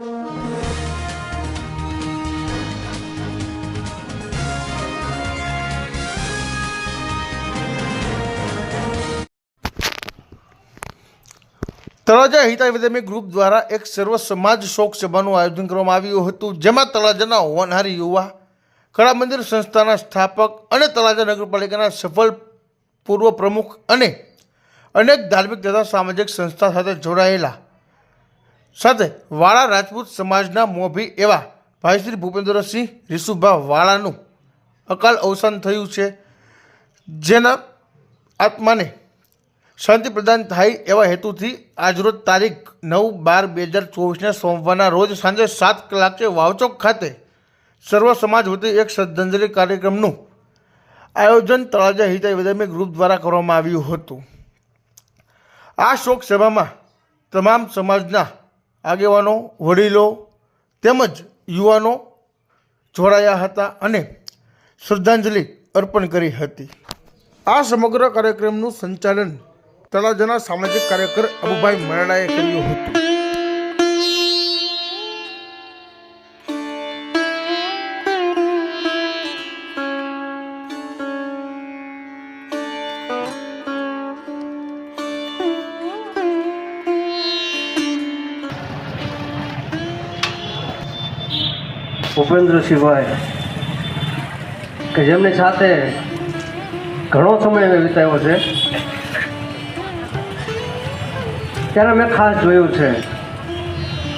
Talaja Hita વિધેમી group દ્વારા એક સર્વ સમાજ શોક સભાનું આયોજન કરવામાં આવ્યું હતું, જેમાં તળાજાના હોનહારી યુવા, કળા મંદિર સંસ્થાના સ્થાપક અને તળાજા નગરપાલિકાના સફળ પૂર્વ પ્રમુખ અને અનેક ધાર્મિક તથા સામાજિક સંસ્થા સાથે જોડાયેલા સાથે વાળા રાજપૂત સમાજના મોભી એવા ભાઈ શ્રી ભૂપેન્દ્રસિંહ રીસુભા વાળાનું અકાલ અવસાન થયું છે, જેના આત્માને શાંતિ પ્રદાન થાય એવા હેતુથી આજરોજ તારીખ નવ બાર બે હજાર ચોવીસના સોમવારના રોજ સાંજે સાત કલાકે વાવચોક ખાતે સર્વ સમાજ વતી એક શ્રદ્ધાંજલિ કાર્યક્રમનું આયોજન તળાજા હિતાય વિધામી ગ્રુપ દ્વારા કરવામાં આવ્યું હતું. આ શોક સભામાં તમામ સમાજના આગેવાનો, વડીલો તેમજ યુવાનો જોડાયા હતા અને શ્રદ્ધાંજલિ અર્પણ કરી હતી. આ સમગ્ર કાર્યક્રમનું સંચાલન તળાજાના સામાજિક કાર્યકર અબુભાઈ મરાડાએ કર્યું હતું. ભૂપેન્દ્રસિંહભાઈ કે જેમની સાથે ઘણો સમય મેં વિતાવ્યો છે, ત્યારે મેં ખાસ જોયું છે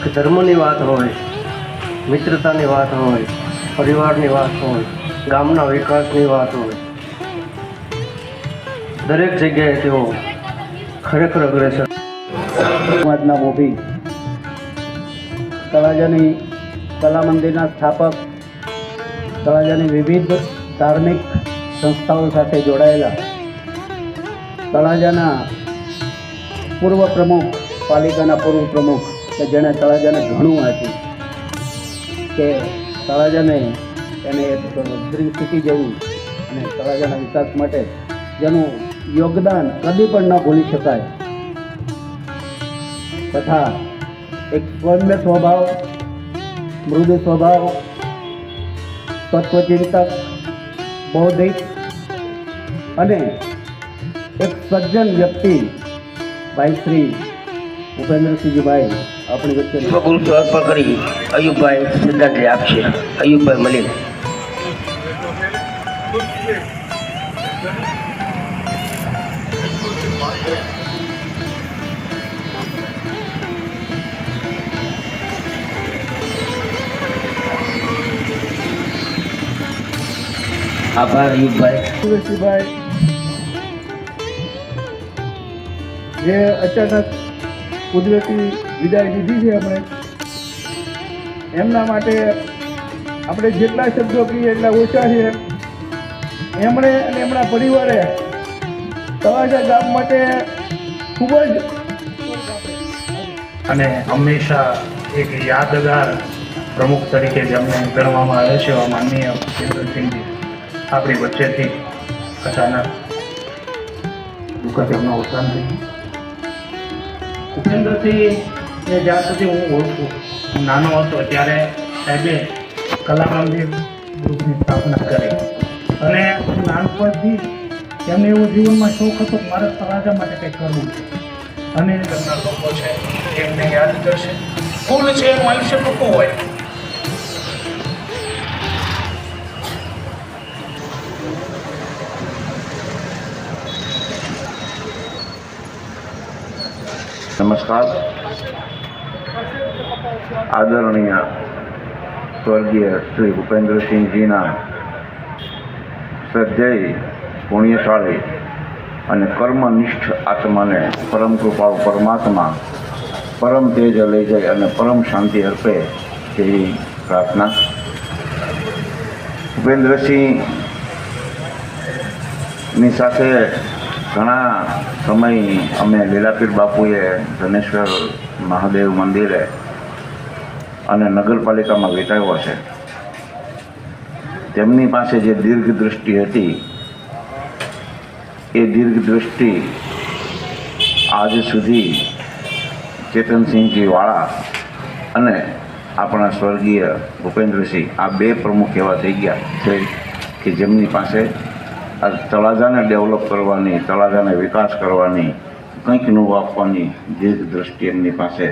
કે ધર્મની વાત હોય, મિત્રતાની વાત હોય, પરિવારની વાત હોય, ગામના વિકાસની વાત હોય, દરેક જગ્યાએ તેઓ ખરેખર અગ્રેસર. સમાજના મોભી, તળાજાની કલા મંદિરના સ્થાપક, તળાજાની વિવિધ ધાર્મિક સંસ્થાઓ સાથે જોડાયેલા તળાજાના પૂર્વ પ્રમુખ, પાલિકાના પૂર્વ પ્રમુખ કે જેણે તળાજાને ઘણું વાંચ્યું કે તળાજાને એને એક ડ્રીમ સિટી જેવું અને તળાજાના વિકાસ માટે જેનું યોગદાન કદી પણ ન ભૂલી શકાય. તથા એક સૌમ્ય સ્વભાવ મૃદુ સ્વભાવ તત્વચિંતક બૌદ્ધિક અને એક સજ્જન વ્યક્તિ ભાઈ શ્રી ભૂપેન્દ્રસિંહજીભાઈ આપણી વચ્ચે પુષ્પગુચ્છ અર્પણ કરી. અયુબભાઈ શ્રદ્ધાંજલિ આપશે. અયુબભાઈ મલિક. આભાર યુગભાઈ ભૂપેન્દ્રસિંહભાઈ જે અચાનક કુદરતી વિદાય લીધી છે આપણે એમના માટે આપણે જેટલા શબ્દો કહીએ એટલા ઓછા છે. એમણે અને એમના પરિવારે તવાજા ગામ માટે ખૂબ જ અને હંમેશા એક યાદગાર પ્રમુખ તરીકે જેમને ગણવામાં આવે છે. એવા માનનીય કેન્દ્રસિંહજી આપણી વચ્ચેથી અચાનક દુઃખદ એમનું અવસાન થયું એ જ્યાં સુધી હું ઓળખું નાનો હતો ત્યારે સાહેબે કલા ગ્રુપની સ્થાપના કરી. અને નાનપણથી એમને એવું જીવનમાં શોખ હતો કે મારે સમાજા માટે કંઈક કરવું છે. અને ઘરના લોકો છે, એમને યાદ કરશે. ફૂલ છે? એનું આયુષ્ય ટૂંકું હોય? નમસ્કાર આદરણીય સ્વર્ગીય શ્રી ભૂપેન્દ્રસિંહજીના શ્રદ્ધેય પુણ્યશાળી અને કર્મનિષ્ઠ આત્માને પરમ કૃપાળુ પરમાત્મા પરમ તેજ લઈ જાય અને પરમ શાંતિ અર્પે તેવી પ્રાર્થના. ભૂપેન્દ્રસિંહની સાથે ઘણા સમય અમે લીલાપીર બાપુએ ધનેશ્વર મહાદેવ મંદિરે અને નગરપાલિકામાં વિતાવ્યો છે. તેમની પાસે જે દીર્ઘ દૃષ્ટિ હતી, એ દીર્ઘ દૃષ્ટિ આજ સુધી ચેતનસિંહજી વાળા અને આપણા સ્વર્ગીય ભૂપેન્દ્રસિંહ, આ બે પ્રમુખ એવા થઈ ગયા છે કે જેમની પાસે આ તળાજાને ડેવલપ કરવાની, તળાજાને વિકાસ કરવાની, કંઈક નવું આપવાની દીર્ઘ દ્રષ્ટિ એમની પાસે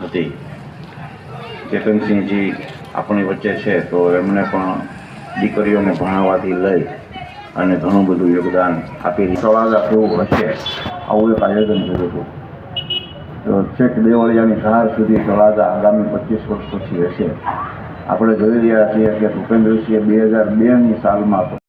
હતી. ચેતનસિંહજી આપણી વચ્ચે છે, તો એમને પણ દીકરીઓને ભણાવવાથી લઈ અને ઘણું બધું યોગદાન આપી તળાજા કેવું હશે, આવું એક આયોજન કર્યું હતું. તો છેક દેવળિયાની ધાર સુધી તળાજા આગામી પચીસ વર્ષ પછી હશે આપણે જોઈ રહ્યા છીએ કે ભૂપેન્દ્રસિંહે બે હજાર બેની સાલમાં